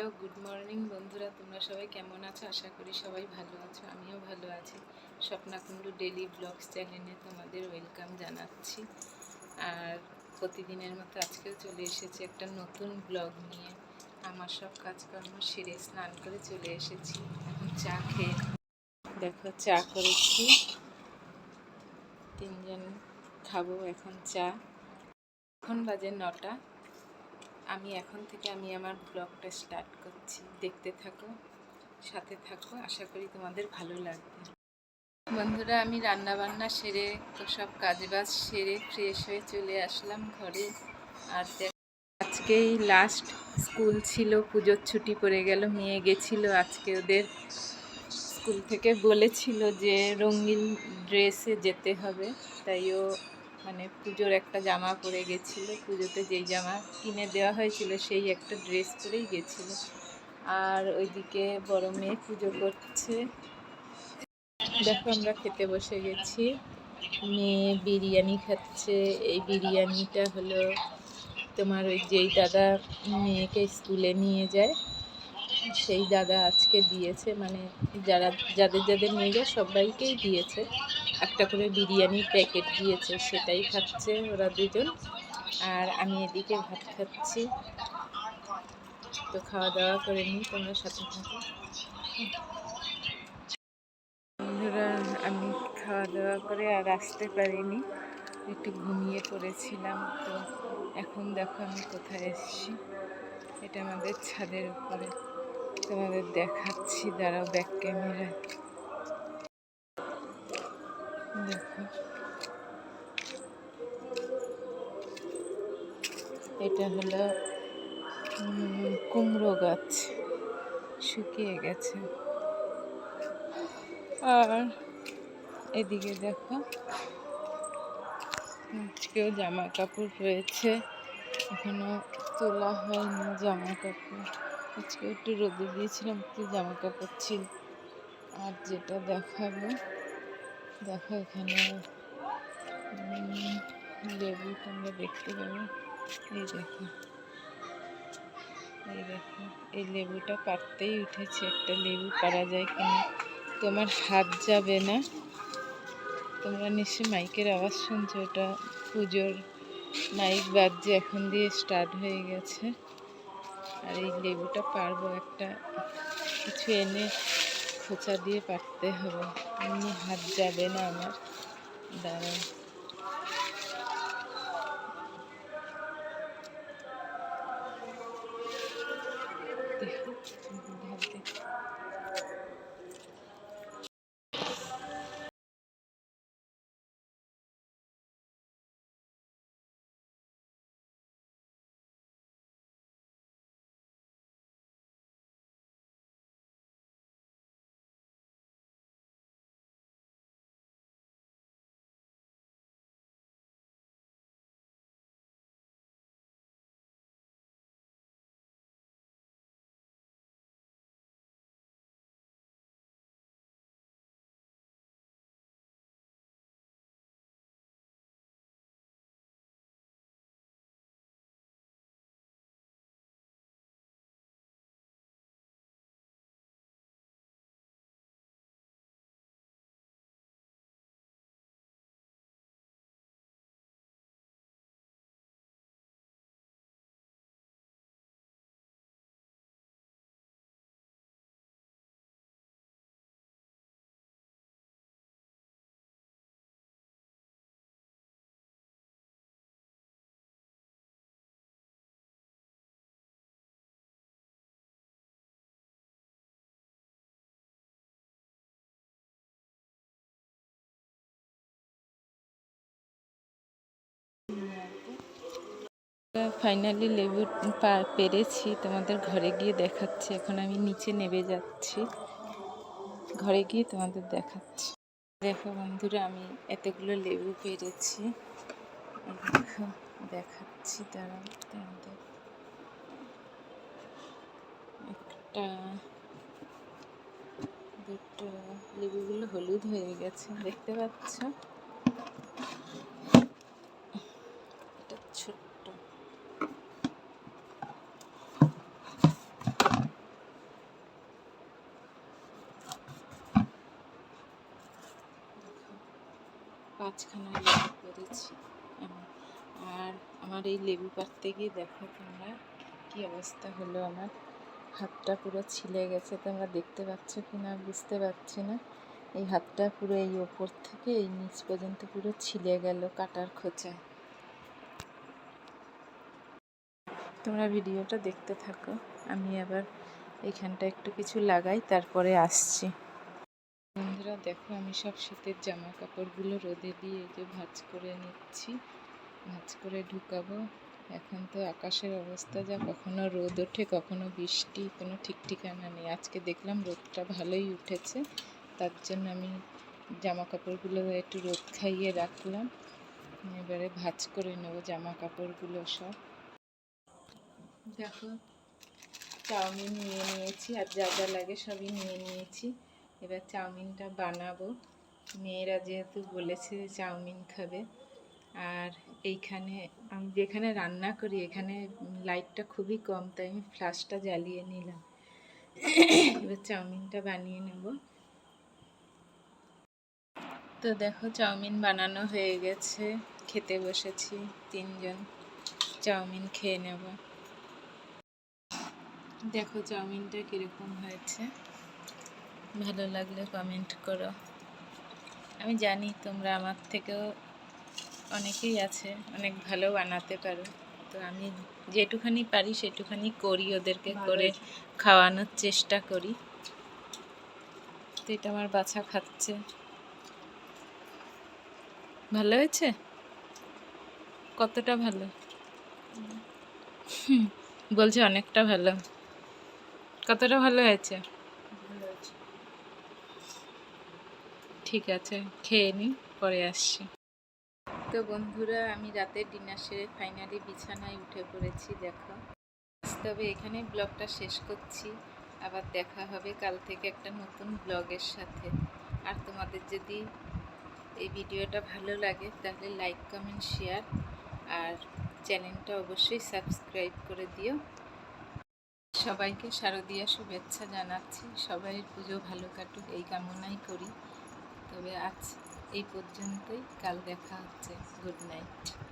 Hello, good morning বন্ধুরা, তোমরা সবাই কেমন আছো? আশা করি সবাই ভালো আছো, আমিও ভালো আছি। স্বপ্নাকুণ্ডু ডেলি ব্লগস চ্যানেলে তোমাদের ওয়েলকাম জানাচ্ছি। আর প্রতিদিনের মতো আজকেও চলে এসেছি একটা নতুন ব্লগ নিয়ে। আমার সব কাজকর্ম সেরে স্নান করে চলে এসেছি। এখন চা খেয়ে দেখো, চা করেছি। তিনজন খাব এখন চা। এখন বাজে নটা। আমি এখন থেকে আমি আমার ব্লগটা স্টার্ট করছি। দেখতে থাকো, সাথে থাকো, আশা করি তোমাদের ভালো লাগবে। বন্ধুরা, আমি রান্না বান্না সেরে, তো সব কাজবাজ সেরে ফ্রেশ হয়ে চলে আসলাম ঘরে। আর আজকেই লাস্ট স্কুল ছিল, পুজোর ছুটি পড়ে গেল, মেয়ে গেছিল আজকে ওদের স্কুল থেকে বলেছিল যে রঙিন ড্রেসে যেতে হবে, তাই ও মানে পুজোর একটা জামা পরে গেছিল, পুজোতে যেই জামা কিনে দেওয়া হয়েছিল সেই একটা ড্রেস পরেই গেছিল। আর ওইদিকে বড় মেয়ে পুজো করছে। দেখো আমরা খেতে বসে গেছি। মেয়ে বিরিয়ানি খাচ্ছে। এই বিরিয়ানিটা হলো তোমার ওই যেই দাদা মেয়েকে স্কুলে নিয়ে যায়, সেই দাদা আজকে দিয়েছে। মানে যারা, যাদের যাদের নিয়ে যায় সবাইকেই দিয়েছে। একটা করে বিরিয়ানির প্যাকেট দিয়েছে, সেটাই খাচ্ছে ওরা দুজন। আর আমি এদিকে ভাত খাচ্ছি। তো খাওয়া দাওয়া করে নিই, তোমরা সাথে থাকো। বন্ধুরা, আমি খাওয়া দাওয়া করে আর আসতে পারিনি। একটু ঘুমিয়ে পড়েছিলাম, তো এখন দেখো আমি কোথায় এসেছি। এটা আমাদের ছাদের উপরে। তোমাদের দেখাচ্ছি, দাঁড়াও ব্যাক ক্যামেরা দেখো এটা হলো কুমড়ো গাছ। শুকিয়ে গেছে। আর এদিকে দেখো, আজকেও জামা কাপড় রয়েছে। এখনও তোলা হয়নি জামা কাপড় আজকে একটু রোদে দিয়েছিলাম, একটু জামা কাপড় ছিল। আর যেটা দেখাবো দেখো এখানে লেবু তোমরা দেখতে পাবে। এই দেখো এই দেখো, এই লেবুটা পারতেই উঠেছে। একটা লেবু পারা যায় কিনা, তোমার হাত যাবে না। তোমরা নিশ্চয়ই মাইকের আওয়াজ শুনছো ওটা পুজোর মাইক বাজছে, এখন দিয়ে স্টার্ট হয়ে গেছে। আর এই লেবুটা পারব একটা, কিছু এনে খোঁচা দিয়ে পারতে হবে। এমনি হাত যাবে না আমার। দাঁড়াও। ফাইনালি লেবু পেরেছি। তোমাদের ঘরে গিয়ে দেখাচ্ছি। এখন আমি নিচে নেমে যাচ্ছি। ঘরে গিয়ে তোমাদের দেখাচ্ছি। দেখো বন্ধুরা, আমি এতগুলো লেবু পেরেছি। দেখো, দেখাচ্ছি তারা তোমাদের। একটা, দুটো, লেবুগুলো হলুদ হয়ে গেছে, দেখতে পাচ্ছ এটা ছোট্ট পাঁচখানা লেবু আমি। আর আমার এই লেবু পাড়তে গিয়ে দেখো তোমরা কি অবস্থা হলো আমার। হাতটা পুরো ছিলে গেছে, তোমরা দেখতে পাচ্ছ কি না বুঝতে পারছি না। এই হাতটা পুরো এই ওপর থেকে এই নিচ পর্যন্ত পুরো ছিলে গেল কাটার খোঁচায়। তোমরা ভিডিওটা দেখতে থাকো, আমি আবার এইখানটা একটু কিছু লাগাই, তারপরে আসছি। দেখো, আমি সব শীতের জামা কাপড়গুলো রোদে দিয়ে যে ভাঁজ করে নিচ্ছি। ভাঁজ করে ঢুকাবো। এখন তো আকাশের অবস্থা যা, কখনো রোদ ওঠে, কখনো বৃষ্টি, কোনো ঠিক ঠিকানা নেই। আজকে দেখলাম রোদটা ভালোই উঠেছে, তার জন্য আমি জামা কাপড়গুলো একটু রোদ খাইয়ে রাখলাম। এবারে ভাঁজ করে নেব জামা কাপড়গুলো সব। দেখো, চাউমিন নিয়ে নিয়েছি, আর যা যা লাগে সবই নিয়ে নিয়েছি। এবার চাউমিনটা বানাবো। মেয়েরা যেহেতু বলেছে চাউমিন খাবে, আর এইখানে আমি যেখানে রান্না করি এখানে লাইটটা খুবই কম, তাই আমি ফ্লাশটা জ্বালিয়ে নিলাম। এবার চাউমিনটা বানিয়ে নেব। তো দেখো চাউমিন বানানো হয়ে গেছে, খেতে বসেছি তিনজন, চাউমিন খেয়ে নেব। দেখো চাউমিনটা কীরকম হয়েছে। ভালো লাগলে কমেন্ট করো। আমি জানি তোমরা আমার থেকেও অনেকেই আছে অনেক ভালো বানাতে পারো। তো আমি যেটুখানি পারি সেটুখানি করি ওদেরকে করে খাওয়ানোর চেষ্টা করি। তো এটা আমার বাছা খাচ্ছে। ভালো হয়েছে? কতটা ভালো? বলছে অনেকটা ভালো। কতটা ভালো হয়েছে? ঠিক আছে, খেয়ে নিই পরে আসছি। তো বন্ধুরা, আমি রাতে ডিনার সেরে ফাইনালি বিছানায় উঠে পড়েছি, দেখো। তবে এখানে ব্লগটা শেষ করছি, আবার দেখা হবে কাল থেকে একটা নতুন ব্লগের সাথে। আর তোমাদের যদি এই ভিডিওটা ভালো লাগে, তাহলে লাইক কমেন্ট শেয়ার আর চ্যানেলটা অবশ্যই সাবস্ক্রাইব করে দিও। সবাইকে শারদীয়া শুভেচ্ছা জানাচ্ছি, সবাই পুজো ভালো কাটুক, এই কামনাই করি। তবে আজ এই পর্যন্তই। কাল দেখা হচ্ছে। Good night.